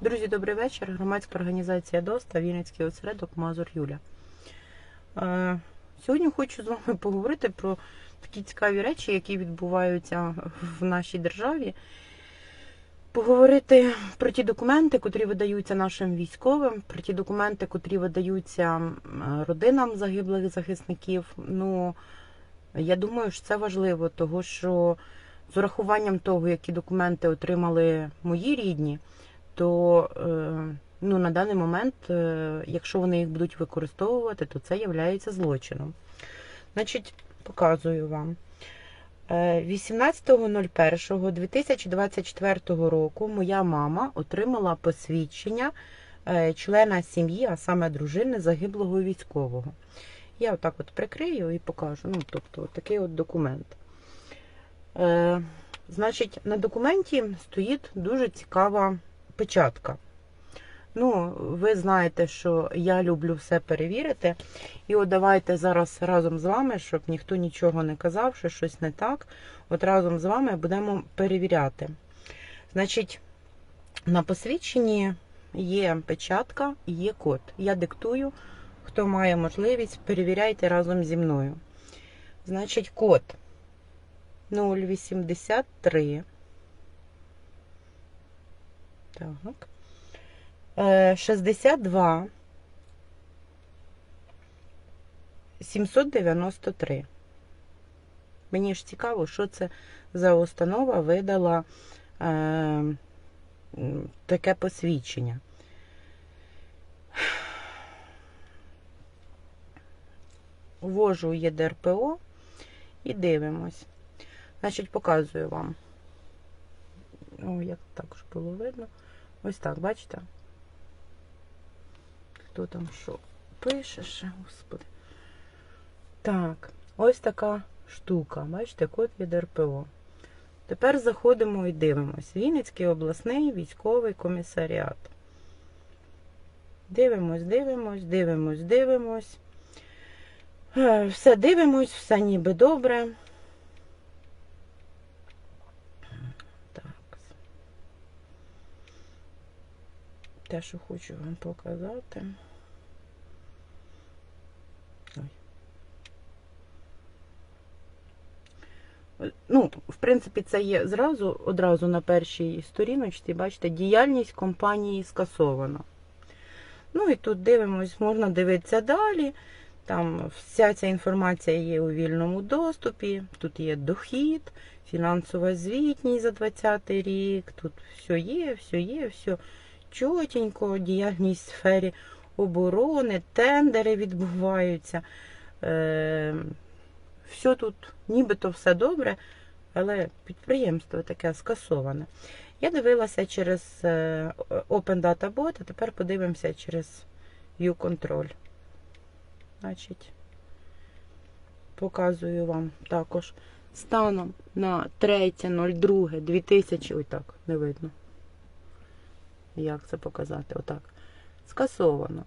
Друзі, добрий вечір. Громадська організація ДОСТА, Вінницький осередок Мазур Юля. Е, Сьогодні хочу з вами поговорити про такі цікаві речі, які відбуваються в нашій державі. Поговорити про ті документи, котрі видаються нашим військовим, про ті документи, котрі видаються родинам загиблих захисників. Ну, я думаю, що це важливо, тому що з урахуванням того, які документи отримали мої рідні, то е, ну, на даний момент, е, якщо вони їх будуть використовувати, то це є злочином. Значить, показую вам. Е, 18.01.2024 року моя мама отримала посвідчення е, члена сім'ї, а саме дружини загиблого військового. Я отак от прикрию і покажу. Ну, тобто, такий от документ. Е, Значить, на документі стоїть дуже цікава печатка. Ну, ви знаєте, що я люблю все перевірити. І от давайте зараз разом з вами, щоб ніхто нічого не казав, що щось не так. От разом з вами будемо перевіряти. Значить, на посвідченні є печатка є код. Я диктую. Хто має можливість, перевіряйте разом зі мною. Значить, код 083. Так. Е, 62 793. Мені ж цікаво, що це за установа видала е, таке посвідчення. Ввожу ЄДРПО і дивимось. Значить, показую вам. О, як так ж було видно. Ось так, бачите? Хто там що пише ще, господи. Так, ось така штука. Бачите, код від РПО. Тепер заходимо і дивимось. Вінницький обласний військовий комісаріат. Дивимось, дивимось, дивимось, дивимось. Е, Все дивимось, все ніби добре. Те, що хочу вам показати. Ну, в принципі, це є зразу, одразу на першій сторіночці, бачите, діяльність компанії скасована. Ну і тут дивимось, можна дивитися далі. Там вся ця інформація є у вільному доступі. Тут є дохід, фінансова звітність за 2020 рік. Тут все є, все є, все чотенько, в сфері оборони, тендери відбуваються. Е, все тут нібито все добре, але підприємство таке скасоване. Я дивилася через е, Open Data Bot, а тепер подивимося через U-Control. Значить, показую вам також станом на 3.02.2000. Ой, так, не видно. Як це показати? Отак. Скасовано.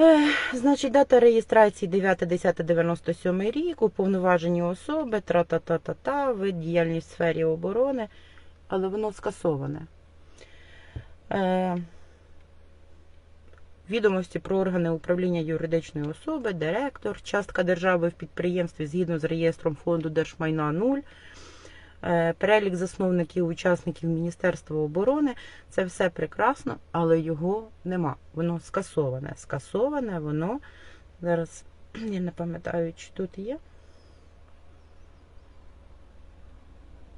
Е, Значить, дата реєстрації 9.10.97 рік, уповноважені особи, тра-та-та-та-та, вид діяльність в сфері оборони, але воно скасоване. Е, Відомості про органи управління юридичної особи, директор, частка держави в підприємстві згідно з реєстром фонду держмайна 0, е, перелік засновників, учасників Міністерства оборони. Це все прекрасно, але його нема. Воно скасоване. Скасоване, воно зараз я не пам'ятаю, чи тут є.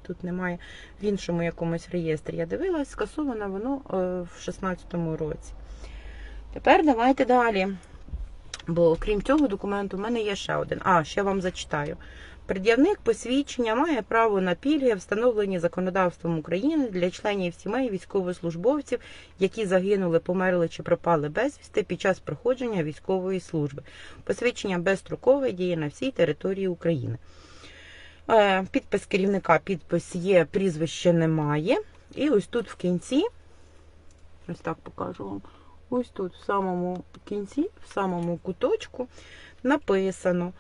Тут немає в іншому якомусь реєстрі. Я дивилась, скасоване воно е, в 16-му році. Тепер давайте далі. Бо окрім цього документу, в мене є ще один. А, ще вам зачитаю. Пред'явник посвідчення має право на пільги, встановлені законодавством України для членів сімей військовослужбовців, які загинули, померли чи пропали безвісти під час проходження військової служби. Посвідчення безстрокове діє на всій території України. Е, Підпис керівника, підпис є, прізвище немає. І ось тут в кінці, ось так покажу вам. Ось тут, в самому кінці, в самому куточку, написано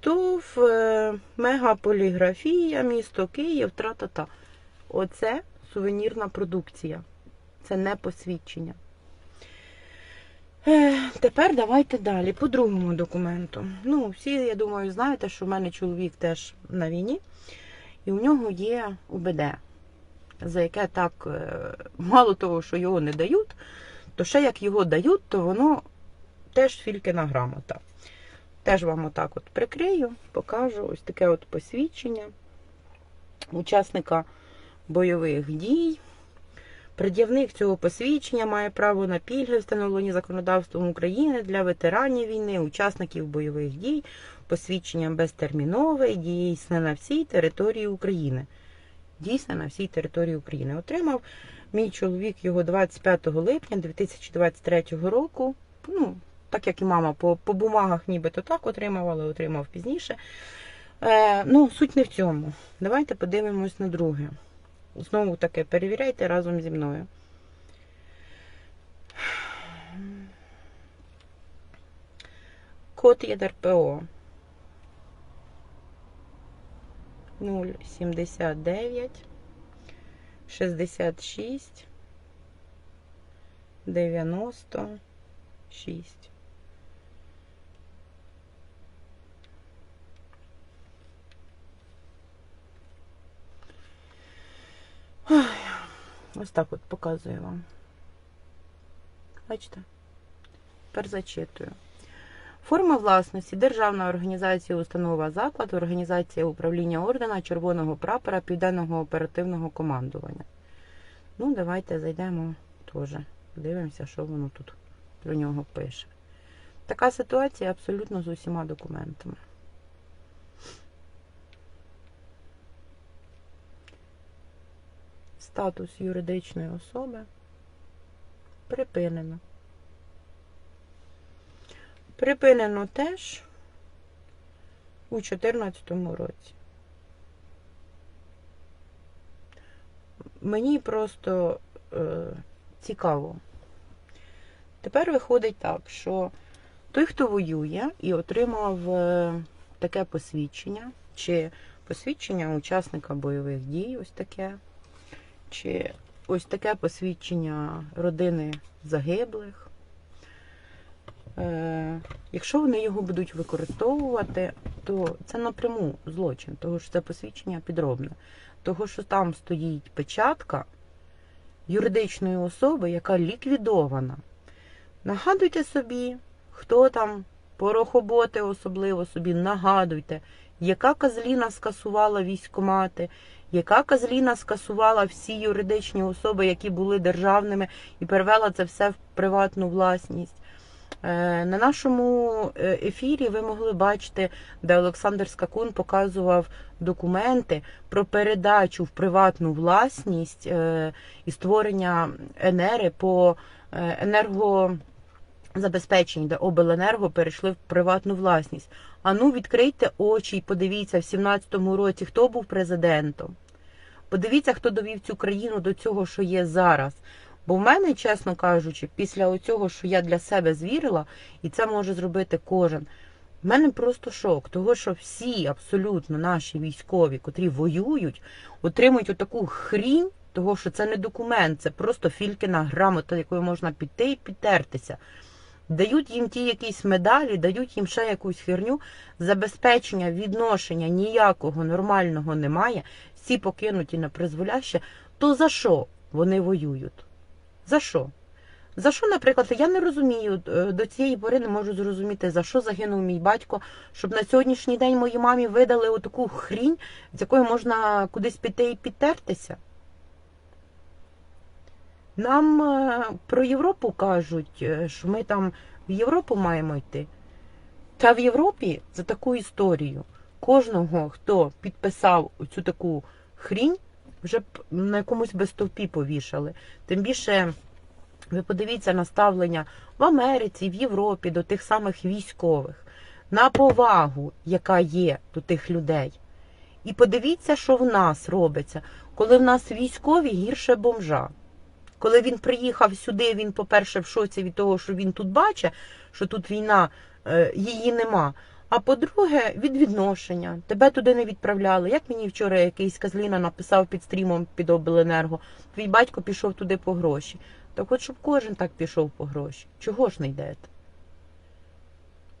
ТОВ е, мегаполіграфія, місто Київ, тра-та-та. Оце сувенірна продукція. Це не посвідчення. Е, тепер давайте далі. По другому документу. Ну, всі, я думаю, знаєте, що в мене чоловік теж на війні, і у нього є УБД, за яке так е, мало того, що його не дають, то ще як його дають, то воно теж фількина грамота. Теж вам отак от прикрию, покажу ось таке от посвідчення учасника бойових дій. Пред'явник цього посвідчення має право на пільги, встановлені законодавством України для ветеранів війни, учасників бойових дій, посвідчення безтермінове, дійсне на всій території України. Дійсне на всій території України. Отримав мій чоловік його 25 липня 2023 року. Ну, так як і мама по, по бумагах нібито так отримав, але отримав пізніше. Е, ну, суть не в цьому. Давайте подивимось на друге. Знову таки, перевіряйте разом зі мною. Код ЄДРПО 079 66 96. Ой, Ось так от показую вам. Бачите? Тепер зачитую. Форма власності державна організація, установа заклад, організація управління ордена Червоного прапора Південного оперативного командування. Ну, давайте зайдемо теж. Подивимося, що воно тут про нього пише. Така ситуація абсолютно з усіма документами. Статус юридичної особи припинено. Припинено теж у 2014 році. Мені просто е, цікаво. Тепер виходить так, що той, хто воює і отримав е, таке посвідчення, чи посвідчення учасника бойових дій, ось таке, чи ось таке посвідчення родини загиблих. Е, Якщо вони його будуть використовувати, то це напряму злочин, тому що це посвідчення підробне. Того, що там стоїть печатка юридичної особи, яка ліквідована. Нагадуйте собі, хто там порохоботи особливо собі, нагадуйте, яка Казліна скасувала військомати, яка Казліна скасувала всі юридичні особи, які були державними, і перевела це все в приватну власність. Е, На нашому е, ефірі ви могли бачити, де Олександр Скакун показував документи про передачу в приватну власність е, і створення енери по е, енергозабезпеченню, де обленерго перейшли в приватну власність. А ну відкрийте очі і подивіться в 17-му році, хто був президентом. Подивіться, хто довів цю країну до цього, що є зараз. Бо в мене, чесно кажучи, після оцього, що я для себе звірила, і це може зробити кожен. В мене просто шок, того, що всі абсолютно наші військові, котрі воюють, отримують отаку хрінь, того, що це не документ, це просто фількіна грамота, якою можна піти і підтертися. Дають їм ті якісь медалі, дають їм ще якусь херню. Забезпечення, відношення ніякого нормального немає. Всі покинуті на призволяще. То за що вони воюють? За що? За що, наприклад, я не розумію е, до цієї пори не можу зрозуміти, за що загинув мій батько, щоб на сьогоднішній день моїй мамі видали отаку хрінь, з якою можна кудись піти і підтертися. Нам е, про Європу кажуть, е, що ми там в Європу маємо йти. Та в Європі за таку історію кожного, хто підписав цю таку хрінь, вже б на якомусь би стовпі повішали. Тим більше, ви подивіться на ставлення в Америці, в Європі до тих самих військових, на повагу, яка є до тих людей. І подивіться, що в нас робиться, коли в нас військові гірше бомжа. Коли він приїхав сюди, він, по-перше, в шоці від того, що він тут бачить, що тут війна, е, її нема. А по-друге, від відношення. Тебе туди не відправляли. Як мені вчора якийсь Казліна написав під стрімом під обленерго, твій батько пішов туди по гроші. Так от щоб кожен так пішов по гроші. Чого ж не йдете?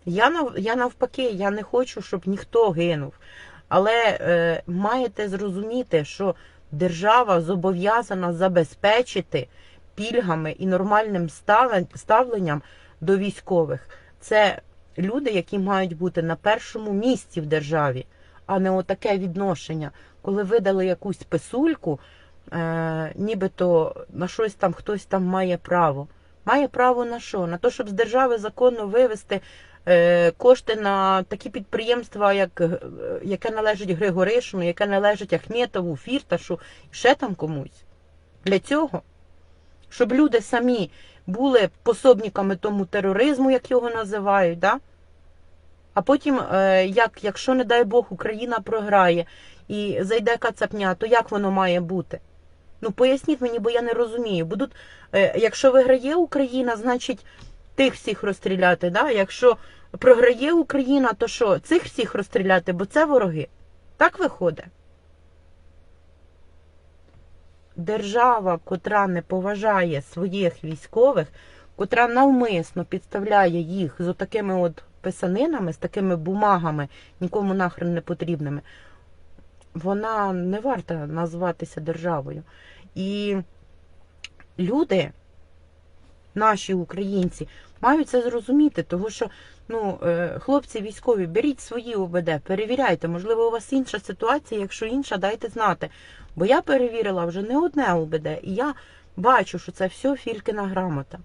Я я навпаки, я не хочу, щоб ніхто гинув. Але е, маєте зрозуміти, що держава зобов'язана забезпечити пільгами і нормальним ставленням до військових. Це люди, які мають бути на першому місці в державі, а не отаке відношення, коли видали якусь писульку, е, нібито на щось там хтось там має право. Має право на що? На те, щоб з держави законно вивести кошти на такі підприємства, як, е, яке належить Григоришину, яке належить Ахметову, Фірташу, ще там комусь. Для цього, щоб люди самі були пособниками тому тероризму, як його називають, да? а потім, е, як, якщо, не дай Бог, Україна програє і зайде кацапня, то як воно має бути? Ну поясніть мені, бо я не розумію. Будуть, е, якщо виграє Україна, значить тих всіх розстріляти. Да? Якщо програє Україна, то що? Цих всіх розстріляти, бо це вороги. Так виходить. Держава, котра не поважає своїх військових, котра навмисно підставляє їх з такими от писанинами, з такими бумагами, нікому нахрен не потрібними, вона не варта назватися державою. І люди, наші українці, мають це зрозуміти, тому що ну, е, хлопці військові, беріть свої ОБД, перевіряйте. Можливо, у вас інша ситуація, якщо інша, дайте знати. Бо я перевірила вже не одне ОБД, і я бачу, що це все фількина грамота.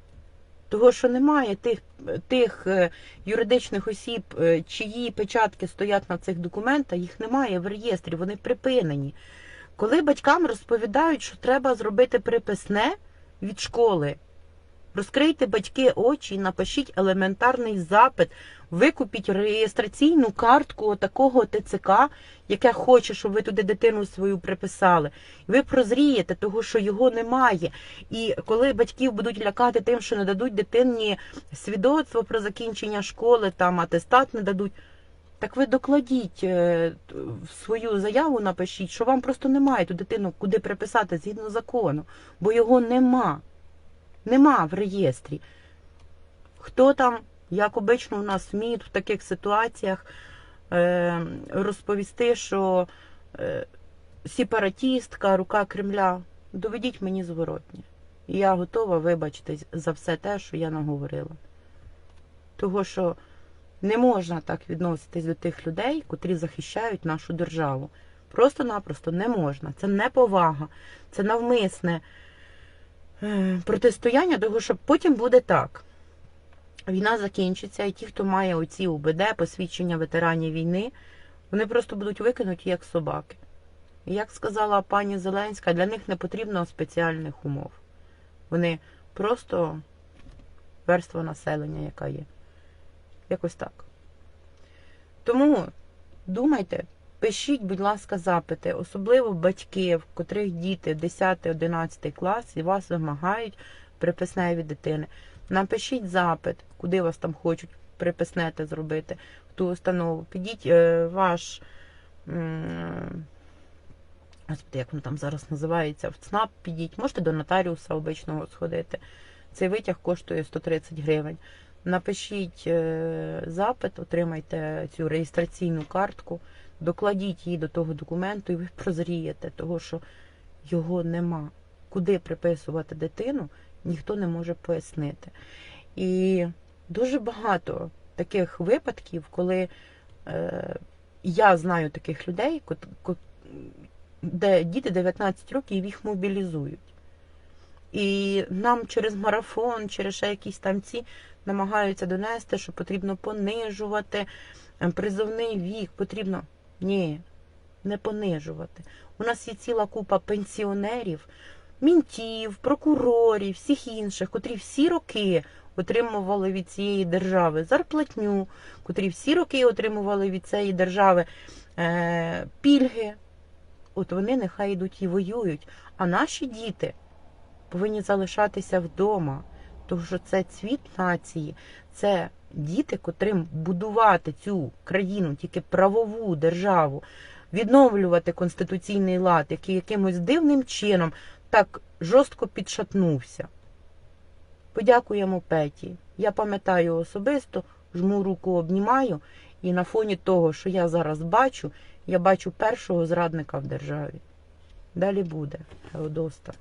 Того, що немає тих, тих е, юридичних осіб, е, чиї печатки стоять на цих документах, їх немає в реєстрі, вони припинені. Коли батькам розповідають, що треба зробити приписне від школи, розкрийте батьки очі, напишіть елементарний запит, викупіть реєстраційну картку такого ТЦК, яке хоче, щоб ви туди дитину свою приписали. Ви прозрієте, того, що його немає. І коли батьків будуть лякати тим, що не дадуть дитині свідоцтво про закінчення школи, там атестат не дадуть. Так ви докладіть е, свою заяву, напишіть, що вам просто немає ту дитину куди приписати згідно закону, бо його нема. Нема в реєстрі. Хто там, як обично, у нас вміють в таких ситуаціях е, розповісти, що е, сепаратістка, рука Кремля, доведіть мені зворотні. І я готова вибачитись за все те, що я наговорила. Того, що не можна так відноситись до тих людей, котрі захищають нашу державу. Просто-напросто не можна. Це неповага, це навмисне протистояння, того, що потім буде так. Війна закінчиться, і ті, хто має оці УБД, посвідчення ветеранів війни, вони просто будуть викинуті як собаки. І як сказала пані Зеленська, для них не потрібно спеціальних умов. Вони просто верства населення, яка є. Якось так. Тому думайте, пишіть, будь ласка, запити, особливо батьки, в котрих діти 10-11 клас і вас вимагають приписне від дитини. Напишіть запит, куди вас там хочуть приписнете зробити, в ту установу. Підіть е, ваш. Господи, як воно там зараз називається, в ЦНАП підіть, можете до нотаріуса обичного сходити. Цей витяг коштує 130 гривень. Напишіть е, запит, отримайте цю реєстраційну картку, докладіть її до того документу, і ви прозрієте, того, що його нема. Куди приписувати дитину, ніхто не може пояснити. І дуже багато таких випадків, коли е, я знаю таких людей, де діти 19 років їх мобілізують. І нам через марафон, через ще якісь там ці намагаються донести, що потрібно понижувати е, призовний вік, потрібно. Ні, не понижувати. У нас є ціла купа пенсіонерів, мінтів, прокурорів, всіх інших, котрі всі роки отримували від цієї держави зарплатню, котрі всі роки отримували від цієї держави е, пільги. От вони нехай йдуть і воюють. А наші діти повинні залишатися вдома, тому що це цвіт нації, це діти, котрим будувати цю країну, тільки правову державу, відновлювати конституційний лад, який якимось дивним чином так жорстко підшатнувся. Подякуємо Петі. Я пам'ятаю особисто, жму руку, обнімаю, і на фоні того, що я зараз бачу, я бачу першого зрадника в державі. Далі буде, Феодоста.